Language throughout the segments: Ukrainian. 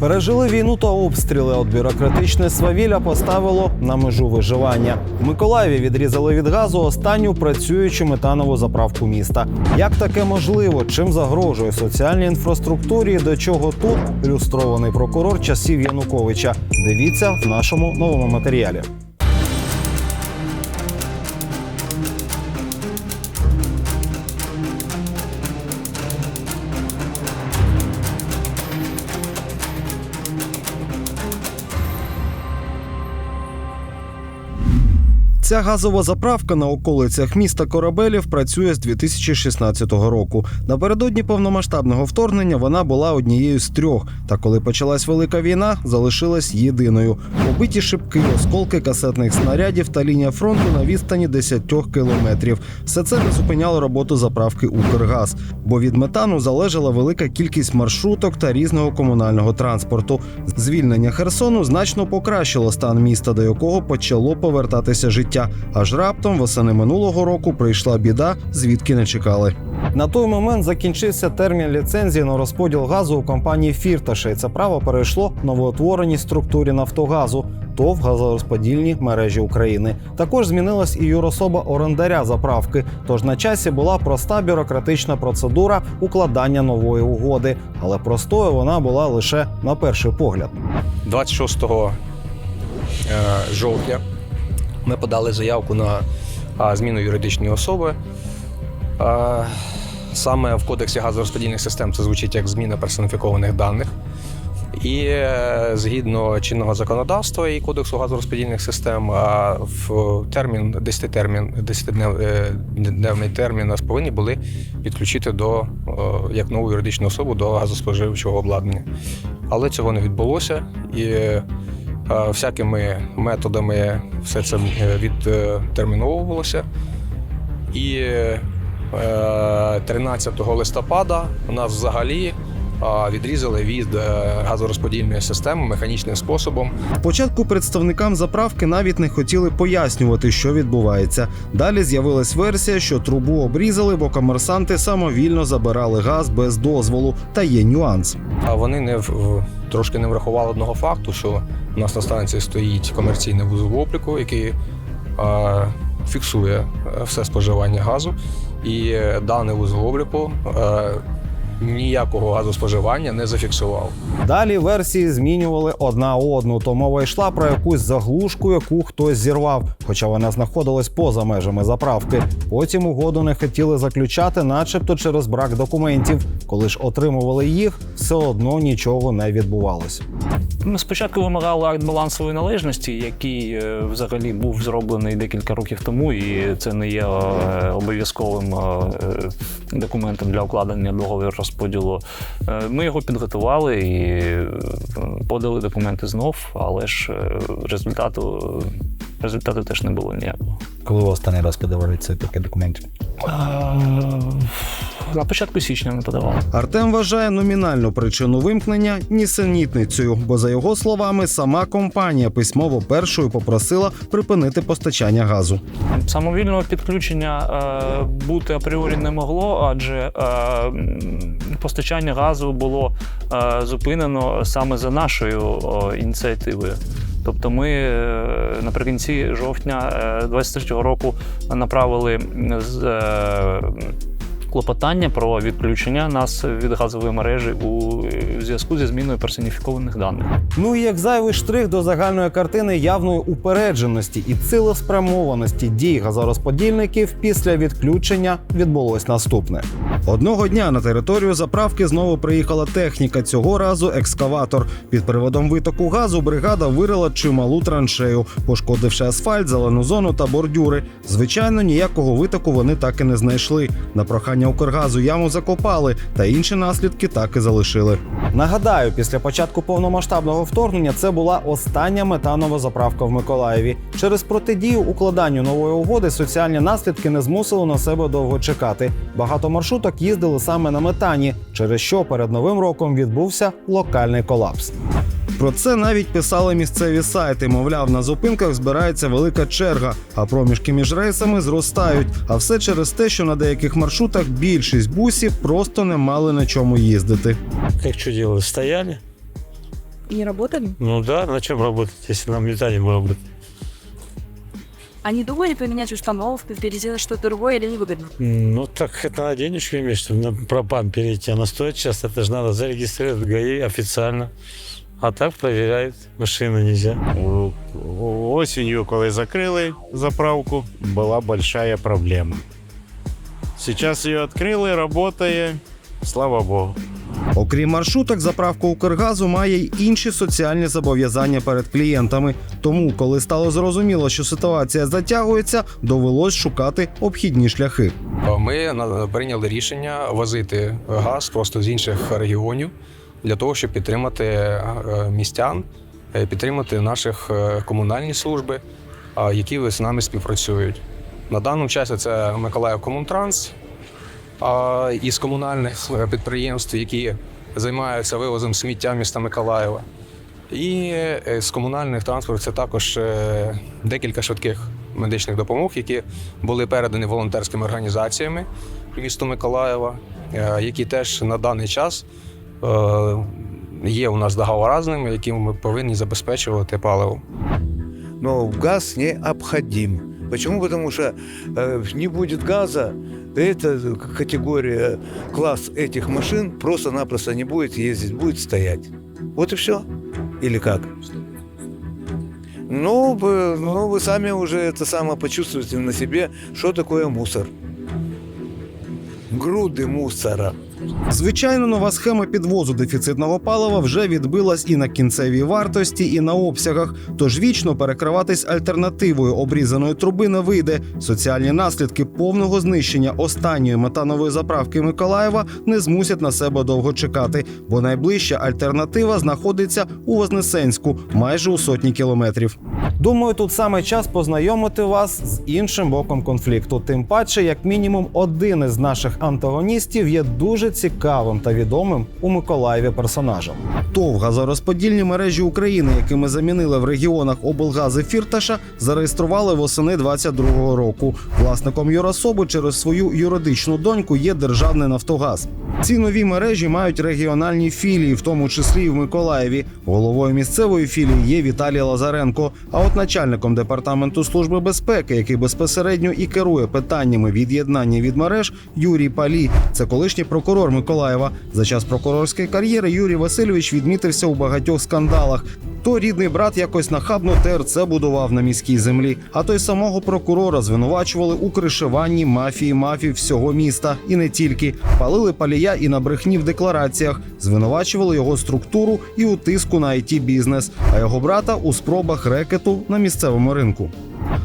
Пережили війну та обстріли. От бюрократичне свавілля поставило на межу виживання. В Миколаєві відрізали від газу останню працюючу метанову заправку міста. Як таке можливо? Чим загрожує соціальній інфраструктурі? До чого тут люстрований прокурор часів Януковича? Дивіться в нашому новому матеріалі. Ця газова заправка на околицях міста Корабелів працює з 2016 року. Напередодні повномасштабного вторгнення вона була однією з трьох. Та коли почалась велика війна, залишилась єдиною. Побиті шибки, осколки касетних снарядів та лінія фронту на відстані 10 кілометрів. Все це не зупиняло роботу заправки Укргаз, бо від метану залежала велика кількість маршруток та різного комунального транспорту. Звільнення Херсону значно покращило стан міста, до якого почало повертатися життя. Аж раптом восени минулого року прийшла біда, звідки не чекали. На той момент закінчився термін ліцензії на розподіл газу у компанії Фірташа. і Це право перейшло новоутвореній структурі Нафтогазу. ТОВ газорозподільні мережі України. Також змінилась і юрособа орендаря заправки. Тож на часі була проста бюрократична процедура укладання нової угоди, але простою вона була лише на перший погляд. 26 е, жовтня ми подали заявку на зміну юридичної особи. Е, Саме в кодексі газорозподільних систем це звучить як зміна персоніфікованих даних. І е, згідно чинного законодавства і кодексу газорозподільних систем, а в термін 10 термін, 10-дневний термін нас повинні були підключити до е, як нову юридичну особу до газоспоживчого обладнання. Але цього не відбулося, і е, всякими методами все це е, відтерміновувалося. І е, 13 листопада у нас взагалі відрізали від е, газорозподільної системи механічним способом. Спочатку представникам заправки навіть не хотіли пояснювати, що відбувається. Далі з'явилась версія, що трубу обрізали, бо комерсанти самовільно забирали газ без дозволу. Та є нюанс. А вони не в- трошки не врахували одного факту, що у нас на станції стоїть комерційний вузол обліку, який а, фіксує е, все споживання газу. І е, даний вузол обліку е, ніякого газоспоживання не зафіксував. Далі версії змінювали одна одну, то мова йшла про якусь заглушку, яку хтось зірвав, хоча вона знаходилась поза межами заправки. Потім угоду не хотіли заключати, начебто через брак документів. Коли ж отримували їх, все одно нічого не відбувалося. Ми спочатку вимагали акт балансової належності, який е, взагалі був зроблений декілька років тому, і це не є е, обов'язковим е, документом для укладення договору розподілу. Е, Ми його підготували і е, подали документи знов, але ж е, результату, результату теж не було ніякого. Коли ви останній раз подавали це таке документ? Е, На початку січня ми подавали. Артем вважає номінальну причину вимкнення нісенітницею, бо за його словами, сама компанія письмово першою попросила припинити постачання газу. Самовільного підключення е, бути апріорі не могло, адже е, постачання газу було е, зупинено саме за нашою о, ініціативою. Тобто ми е, наприкінці жовтня 23-го року направили з, е, клопотання про відключення нас від газової мережі у е, зв'язку зі зміною персоніфікованих даних. Ну і як зайвий штрих до загальної картини явної упередженості і цілеспрямованості дій газорозподільників після відключення відбулось наступне. Одного дня на територію заправки знову приїхала техніка. Цього разу екскаватор. Під приводом витоку газу бригада вирила чималу траншею, пошкодивши асфальт, зелену зону та бордюри. Звичайно, ніякого витоку вони так і не знайшли. На прохання Укргазу яму закопали, та інші наслідки так і залишили. Нагадаю, після початку повномасштабного вторгнення це була остання метанова заправка в Миколаєві. Через протидію укладанню нової угоди соціальні наслідки не змусили на себе довго чекати. Багато маршруток їздили саме на метані, через що перед новим роком відбувся локальний колапс. Про це навіть писали місцеві сайти. Мовляв, на зупинках збирається велика черга, а проміжки між рейсами зростають. А все через те, що на деяких маршрутах більшість бусів просто не мали на чому їздити. Как что делали? Стояли, не работали? Ну да, на чем работать, если нам метанием работать? А не думали поменять установку, переделать что-то другое или не выгодно? Ну так это на денежку имеешь, чтобы на пропан перейти. Она стоит сейчас, это же надо зарегистрировать в ГАИ официально. А так проверяют, машину нельзя. Осенью, коли закрили заправку, была большая проблема. Сейчас ее открыли, работает, слава богу. Окрім маршруток, заправка Укргазу має й інші соціальні зобов'язання перед клієнтами. Тому, коли стало зрозуміло, що ситуація затягується, довелось шукати обхідні шляхи. Ми прийняли рішення возити газ просто з інших регіонів для того, щоб підтримати е, містян, е, підтримати наших е, комунальні служби, які з нами співпрацюють. На даному часі це Миколаїв Комунтранс із комунальних е, підприємств, які займаються вивозом сміття міста Миколаєва. І е, з комунальних транспортів це також е, декілька швидких медичних допомог, які були передані волонтерськими організаціями місту Миколаєва, які теж на даний час є у нас договора з ними, яким ми повинні забезпечувати паливо. но газ необходим. Почему? Потому что э, не будет газа, эта категория, класс этих машин просто-напросто не будет ездить, будет стоять. Вот и все. Или как? Ну, вы, ну, вы сами уже это самое почувствуете на себе, что такое мусор. Груды мусора. Звичайно, нова схема підвозу дефіцитного палива вже відбилась і на кінцевій вартості, і на обсягах. Тож вічно перекриватись альтернативою обрізаної труби не вийде. Соціальні наслідки повного знищення останньої метанової заправки Миколаєва не змусять на себе довго чекати, бо найближча альтернатива знаходиться у Вознесенську, майже у сотні кілометрів. Думаю, тут саме час познайомити вас з іншим боком конфлікту. Тим паче, як мінімум, один із наших антагоністів є дуже цікавим та відомим у Миколаєві персонажем. ТОВ газорозподільні мережі України, якими замінили в регіонах облгази Фірташа, зареєстрували восени 22-го року. Власником юрособи через свою юридичну доньку є державний Нафтогаз. Ці нові мережі мають регіональні філії, в тому числі і в Миколаєві. Головою місцевої філії є Віталій Лазаренко. А от начальником департаменту служби безпеки, який безпосередньо і керує питаннями від'єднання від мереж, Юрій Палі. Це колишній прокурор Миколаєва. За час прокурорської кар'єри Юрій Васильович відмітився у багатьох скандалах. То рідний брат якось нахабно ТРЦ будував на міській землі, а той самого прокурора звинувачували у кришуванні мафії мафії всього міста. І не тільки. Палили палія і на брехні в деклараціях, звинувачували його структуру і у тиску на it бізнес, а його брата у спробах рекету на місцевому ринку.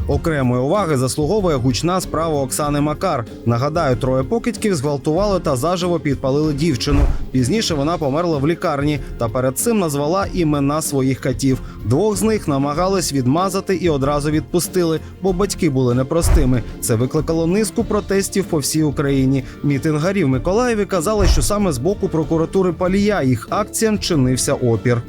Окремої уваги заслуговує гучна справа Оксани Макар. Нагадаю, троє покидьків зґвалтували та заживо підпалили дівчину. Пізніше вона померла в лікарні та перед цим назвала імена своїх катів. Двох з них намагались відмазати і одразу відпустили, бо батьки були непростими. Це викликало низку протестів по всій Україні. Мітингарі в Миколаєві казали, що саме з боку прокуратури Палія їх акціям чинився опір.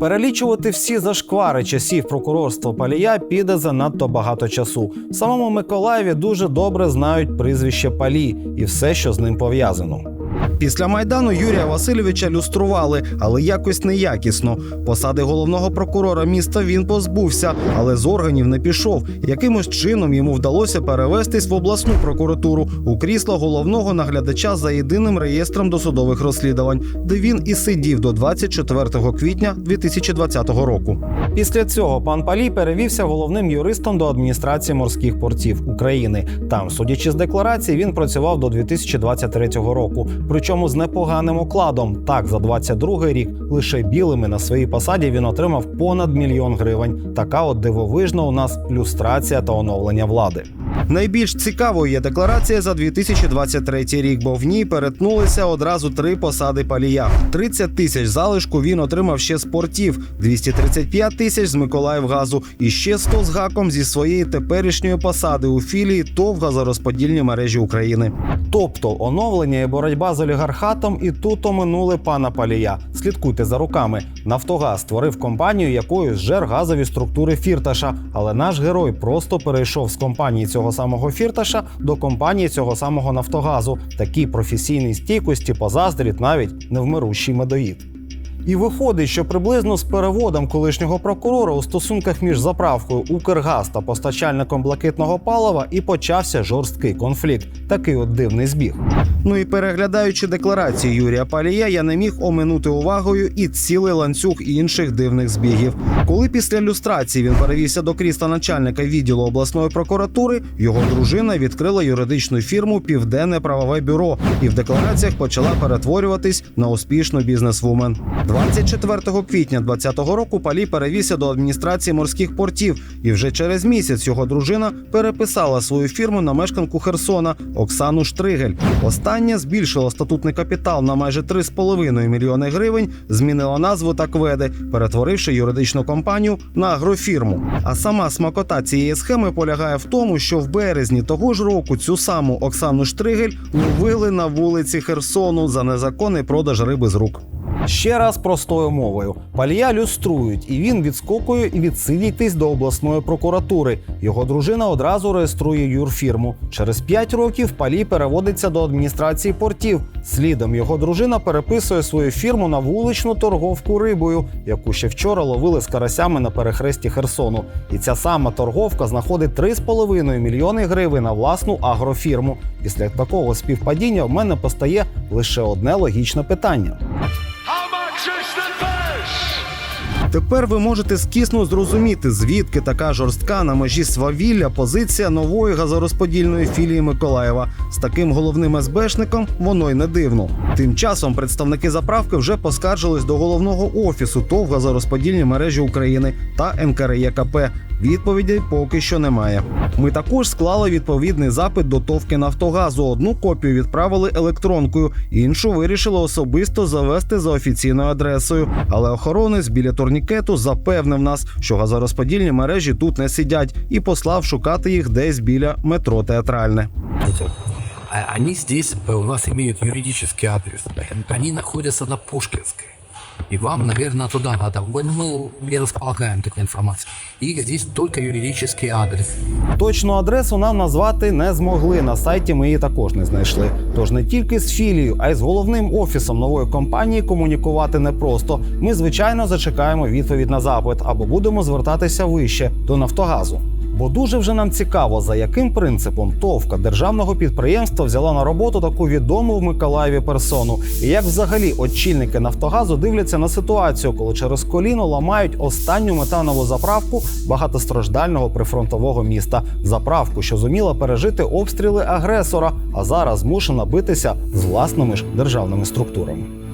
Перелічувати всі зашквари часів прокурорства Палія піде занадто багато часу. В самому Миколаєві дуже добре знають прізвище палі і все, що з ним пов'язано. Після майдану Юрія Васильовича люстрували, але якось неякісно. Посади головного прокурора міста він позбувся, але з органів не пішов. Якимось чином йому вдалося перевестись в обласну прокуратуру у крісло головного наглядача за єдиним реєстром досудових розслідувань, де він і сидів до 24 квітня 2020 року. Після цього пан Палій перевівся головним юристом до адміністрації морських портів України. Там, судячи з декларації, він працював до 2023 року. З непоганим окладом. Так, за 22 рік лише білими на своїй посаді він отримав понад мільйон гривень. Така от дивовижна у нас люстрація та оновлення влади. Найбільш цікавою є декларація за 2023 рік, бо в ній перетнулися одразу три посади палія. 30 тисяч залишку він отримав ще з портів, 235 тисяч з Миколаївгазу і ще 100 з гаком зі своєї теперішньої посади у філії ТОВ газорозподільні мережі України. Тобто оновлення і боротьба з олігархатом і тут оминули пана Палія. Слідкуйте за руками. Нафтогаз створив компанію, якою зжер газові структури Фірташа. Але наш герой просто перейшов з компанії цього самого Фірташа до компанії цього самого Нафтогазу. Такій професійній стійкості позаздрить навіть невмирущий медоїд. І виходить, що приблизно з переводом колишнього прокурора у стосунках між заправкою Укргаз та постачальником блакитного палива і почався жорсткий конфлікт. Такий от дивний збіг. Ну і переглядаючи декларації Юрія Палія, я не міг оминути увагою і цілий ланцюг інших дивних збігів. Коли після люстрації він перевівся до крісла начальника відділу обласної прокуратури, його дружина відкрила юридичну фірму Південне правове бюро і в деклараціях почала перетворюватись на успішну бізнесвумен. 24 квітня 2020 року Палій перевівся до адміністрації морських портів, і вже через місяць його дружина переписала свою фірму на мешканку Херсона Оксану Штригель. Остання збільшила статутний капітал на майже 3,5 мільйони гривень, змінила назву та кведи, перетворивши юридичну компанію на агрофірму. А сама смакота цієї схеми полягає в тому, що в березні того ж року цю саму Оксану Штригель ловили на вулиці Херсону за незаконний продаж риби з рук. Ще раз простою мовою. Палія люструють, і він відскокує і відсидітись до обласної прокуратури. Його дружина одразу реєструє юрфірму. Через 5 років Палій переводиться до адміністрації портів. Слідом його дружина переписує свою фірму на вуличну торговку рибою, яку ще вчора ловили з карасями на перехресті Херсону. І ця сама торговка знаходить 3,5 мільйони гривень на власну агрофірму. Після такого співпадіння в мене постає лише одне логічне питання. Тепер ви можете скісно зрозуміти, звідки така жорстка на межі свавілля позиція нової газорозподільної філії Миколаєва. З таким головним СБшником воно й не дивно. Тим часом представники заправки вже поскаржились до головного офісу ТОВ газорозподільні мережі України та НКРЄКП. Відповідей поки що немає. Ми також склали відповідний запит до ТОВки Нафтогазу. Одну копію відправили електронкою, іншу вирішили особисто завести за офіційною адресою. Але охоронець біля турнікету запевнив нас, що газорозподільні мережі тут не сидять, і послав шукати їх десь біля метро театральне. Они здесь э, у вас имеют юридический адрес. Они находятся на Пушкинской. И вам, наверное, туда надо. Мы, мы не располагаем такой информацией. И здесь только юридический адрес. Точну адресу нам назвати не змогли. На сайті ми її також не знайшли. Тож не тільки з філією, а й з головним офісом нової компанії комунікувати непросто. Ми, звичайно, зачекаємо відповідь на запит або будемо звертатися вище до Нафтогазу. Бо дуже вже нам цікаво, за яким принципом ТОВка державного підприємства взяла на роботу таку відому в Миколаєві персону, і як взагалі очільники Нафтогазу дивляться на ситуацію, коли через коліно ламають останню метанову заправку багатостраждального прифронтового міста. Заправку, що зуміла пережити обстріли агресора, а зараз змушена битися з власними ж державними структурами.